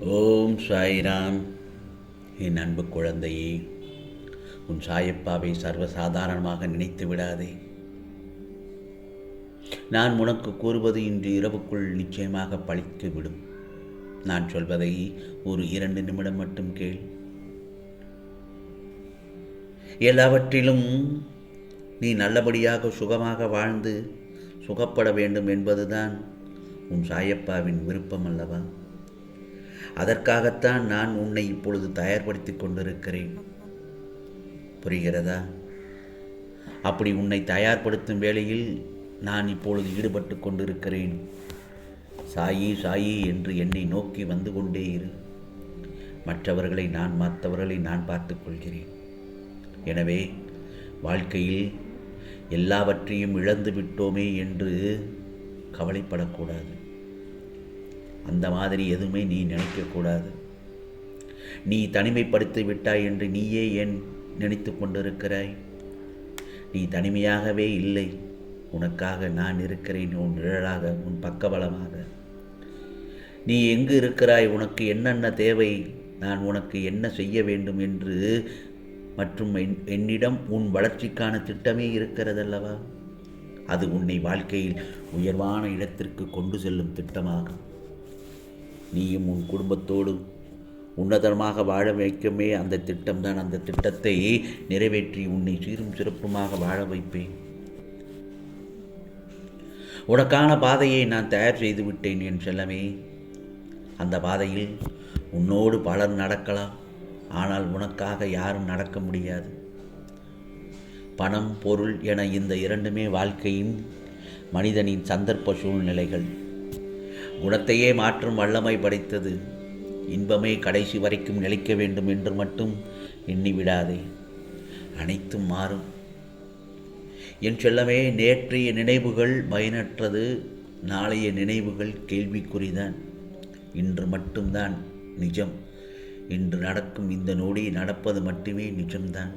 ஓம் சாய்ராம். என் அன்பு குழந்தையே உன் சாயப்பாவை சர்வசாதாரணமாக நினைத்து விடாதே. நான் உனக்கு கூறுவது இன்று இரவுக்குள் நிச்சயமாக பழித்து விடும். நான் சொல்வதை ஒரு இரண்டு நிமிடம் மட்டும் கேள். எல்லாவற்றிலும் நீ நல்லபடியாக சுகமாக வாழ்ந்து சுகப்பட வேண்டும் என்பதுதான் உன் சாயப்பாவின் விருப்பம் அல்லவா? அதற்காகத்தான் நான் உன்னை இப்பொழுது தயார்படுத்தி கொண்டிருக்கிறேன். புரிகிறதா? அப்படி உன்னை தயார்படுத்தும் வேளையில் நான் இப்பொழுது ஈடுபட்டு கொண்டிருக்கிறேன். சாயி சாயி என்று என்னை நோக்கி வந்து கொண்டே இரு. மற்றவர்களை நான் மற்றவர்களை நான் பார்த்து கொள்கிறேன். எனவே வாழ்க்கையில் எல்லாவற்றையும் இழந்து விட்டோமே என்று கவலைப்படக்கூடாது. அந்த மாதிரி எதுவுமே நீ நினைக்கக்கூடாது நீ தனிமைப்படுத்தி விட்டாய் என்று நீயே ஏன் நினைத்து கொண்டிருக்கிறாய்? நீ தனிமையாகவே இல்லை. உனக்காக நான் இருக்கிறேன். உன் நிழலாக உன் பக்கபலமாக. நீ எங்கு இருக்கிறாய்? உனக்கு என்னென்ன தேவை? நான் உனக்கு என்ன செய்ய வேண்டும் என்று மற்றும் என் என்னிடம் உன் வளர்ச்சிக்கான திட்டமே இருக்கிறதல்லவா? அது உன்னை வாழ்க்கையில் உயர்வான இடத்திற்கு கொண்டு செல்லும் திட்டமாகும். நீயும் உன் குடும்பத்தோடு உன்னதமாக வாழ வைக்குமே. அந்த திட்டம்தான் அந்த திட்டத்தை நிறைவேற்றி உன்னை சீரும் சிறப்புமாக வாழ வைப்பேன். உனக்கான பாதையை நான் தயார் செய்து விட்டேன் என் செல்லமே. அந்த பாதையில் உன்னோடு பலர் நடக்கலாம். ஆனால் உனக்காக யாரும் நடக்க முடியாது. பணம் பொருள் என இந்த இரண்டுமே வாழ்க்கையின் மனிதனின் சந்தர்ப்ப சூழ்நிலைகள். குணத்தையே மாற்றும் வல்லமை படைத்தது. இன்பமே கடைசி வரைக்கும் நிலைக்க வேண்டும் என்று மட்டும் எண்ணிவிடாதே. அனைத்தும் மாறும். என் செல்லமே நேற்றைய நினைவுகள் பயனற்றது நாளைய நினைவுகள் கேள்விக்குறிதான். இன்று மட்டும்தான் நிஜம். இன்று நடக்கும் இந்த நொடி நடப்பது மட்டுமே நிஜம்தான்.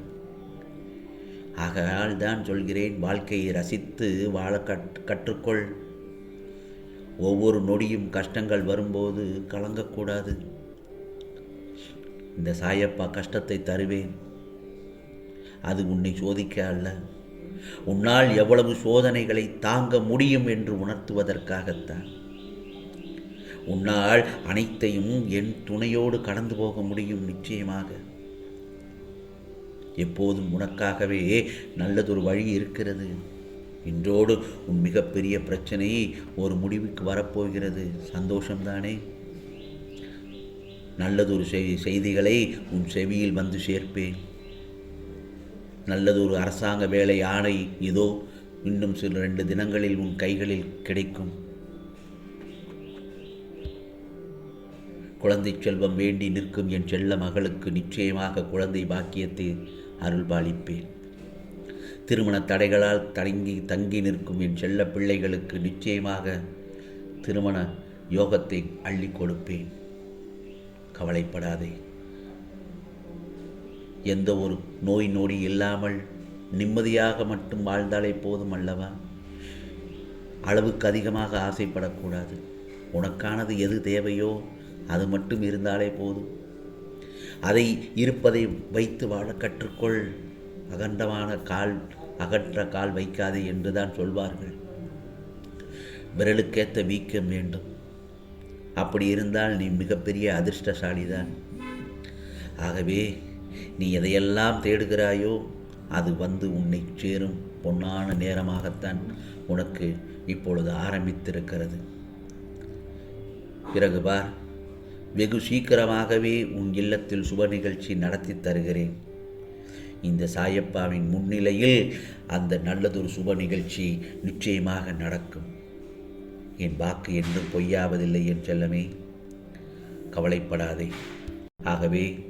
ஆகையால் தான் சொல்கிறேன் வாழ்க்கையை ரசித்து வாழ கற் கற்றுக்கொள். ஒவ்வொரு நொடியும் கஷ்டங்கள் வரும்போது கலங்கக்கூடாது. இந்த சாயப்பா கஷ்டத்தை தருவேன். அது உன்னை சோதிக்க அல்ல. உன்னால் எவ்வளவு சோதனைகளை தாங்க முடியும் என்று உணர்த்துவதற்காகத்தான். உன்னால் அனைத்தையும் என் துணையோடு கடந்து போக முடியும் நிச்சயமாக. எப்போதும் உனக்காகவே நல்லதொரு வழி இருக்கிறது. இன்றோடு உன் மிகப்பெரிய பிரச்சனையை ஒரு முடிவுக்கு வரப்போகிறது. சந்தோஷம்தானே? நல்லதொரு செய் செய்திகளை உன் செவியில் வந்து சேர்ப்பேன். நல்லதொரு அரசாங்க வேலை ஆணை இதோ இன்னும் சில ரெண்டு தினங்களில் உன் கைகளில் கிடைக்கும். குழந்தை செல்வம் வேண்டி நிற்கும் என் செல்ல மகளுக்கு நிச்சயமாக குழந்தை பாக்கியத்தை அருள்பாலிப்பேன். திருமண தடைகளால் தங்கி தங்கி நிற்கும் என் செல்ல பிள்ளைகளுக்கு நிச்சயமாக திருமண யோகத்தை அள்ளி கொடுப்பேன். கவலைப்படாதே. எந்த ஒரு நோய் நொடி இல்லாமல் நிம்மதியாக மட்டும் வாழ்ந்தாலே போதும் அல்லவா? அளவுக்கு அதிகமாக ஆசைப்படக்கூடாது. உனக்கானது எது தேவையோ அது மட்டும் இருந்தாலே போதும். அதை இருப்பதை வைத்து வாழ கற்றுக்கொள். அகண்டமான கால் அகற்ற கால் வைக்காதே என்று தான் சொல்வார்கள். விரலுக்கேற்ற வீக்கம் வேண்டும். அப்படி இருந்தால் நீ மிகப்பெரிய அதிர்ஷ்டசாலிதான். ஆகவே நீ எதையெல்லாம் தேடுகிறாயோ அது வந்து உன்னை சேரும் பொன்னான நேரமாகத்தான் உனக்கு இப்பொழுது ஆரம்பித்திருக்கிறது. பிறகு பார் வெகு சீக்கிரமாகவே உன் இல்லத்தில் சுப நிகழ்ச்சி நடத்தி தருகிறேன். இந்த சாயப்பாவின் முன்னிலையில் அந்த நல்லதொரு சுப நிகழ்ச்சி நிச்சயமாக நடக்கும். என் வாக்கு என்றும் பொய்யாவதில்லை என் செல்லமே. கவலைப்படாதே. ஆகவே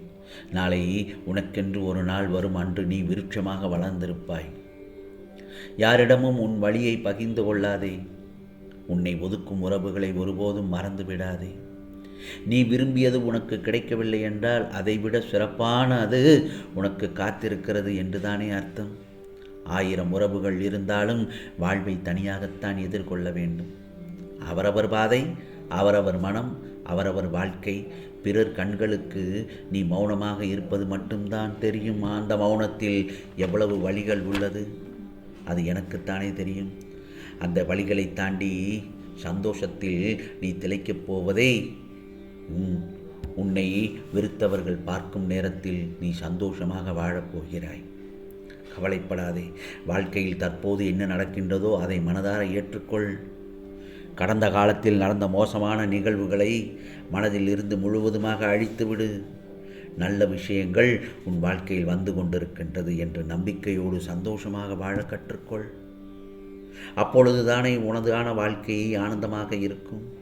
நாளை உனக்கென்று ஒரு நாள் வரும் அன்று நீ விருட்சமாக வளர்ந்திருப்பாய். யாரிடமும் உன் வழியை பகிர்ந்து கொள்ளாதே. உன்னை ஒதுக்கும் உறவுகளை ஒருபோதும் மறந்து விடாதே. நீ விரும்பியது உனக்கு கிடைக்கவில்லை என்றால் அதைவிட சிறப்பான அது உனக்கு காத்திருக்கிறது என்றுதானே அர்த்தம். ஆயிரம் உறவுகள் இருந்தாலும் வாழ்வை தனியாகத்தான் எதிர்கொள்ள வேண்டும். அவரவர் பாதை அவரவர் மனம் அவரவர் வாழ்க்கை. பிறர் கண்களுக்கு நீ மௌனமாக இருப்பது மட்டும்தான் தெரியும். அந்த மௌனத்தில் எவ்வளவு வழிகள் உள்ளது? அது எனக்குத்தானே தெரியும். அந்த வழிகளை தாண்டி சந்தோஷத்தில் நீ திளைக்கப் போவதே உன் உன்னை வெறுத்தவர்கள் பார்க்கும் நேரத்தில் நீ சந்தோஷமாக வாழப் போகிறாய். கவலைப்படாதே. வாழ்க்கையில் தற்போது என்ன நடக்கின்றதோ அதை மனதார ஏற்றுக்கொள். கடந்த காலத்தில் நடந்த மோசமான நிகழ்வுகளை மனதில் இருந்து முழுவதுமாக அழித்துவிடு. நல்ல விஷயங்கள் உன் வாழ்க்கையில் வந்து கொண்டிருக்கின்றது என்ற நம்பிக்கையோடு சந்தோஷமாக வாழ கற்றுக்கொள். அப்பொழுதுதானே உனதான வாழ்க்கையை ஆனந்தமாக இருக்கும்.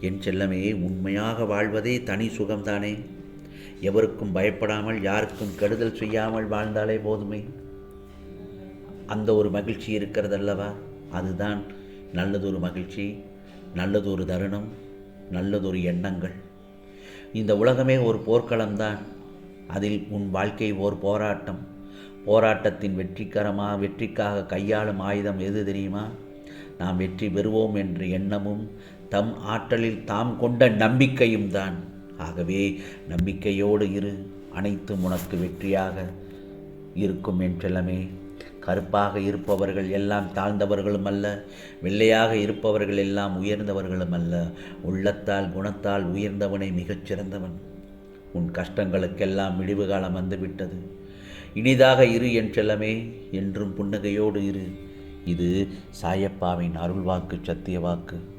என் செல்லமே உண்மையாக வாழ்வதே தனி சுகம்தானே? எவருக்கும் பயப்படாமல் யாருக்கும் கெடுதல் செய்யாமல் வாழ்ந்தாலே போதுமே. அந்த ஒரு மகிழ்ச்சி இருக்கிறதல்லவா? அதுதான் நல்லதொரு மகிழ்ச்சி நல்லதொரு தருணம் நல்லதொரு எண்ணங்கள். இந்த உலகமே ஒரு போர்க்களம்தான். அதில் உன் வாழ்க்கை ஓர் போராட்டம். போராட்டத்தின் வெற்றிகரமாக வெற்றிக்காக கையாளும் ஆயுதம் எது தெரியுமா? நாம் வெற்றி பெறுவோம் என்ற எண்ணமும் தம் ஆற்றலில் தாம் கொண்ட நம்பிக்கையும் தான். ஆகவே நம்பிக்கையோடு இரு. அனைத்தும் உனக்கு வெற்றியாக இருக்கும் என்றெல்லாமே. கருப்பாக இருப்பவர்கள் எல்லாம் தாழ்ந்தவர்களும் அல்ல. வெள்ளையாக இருப்பவர்கள் எல்லாம் உயர்ந்தவர்களும் அல்ல. உள்ளத்தால் குணத்தால் உயர்ந்தவனை மிகச் சிறந்தவன் உன் கஷ்டங்களுக்கெல்லாம் விடிவு காலம் வந்துவிட்டது. இனிதாக இரு என்றெல்லாமே. என்றும் புன்னகையோடு இரு. இது சாயப்பாவின் அருள்வாக்கு சத்திய வாக்கு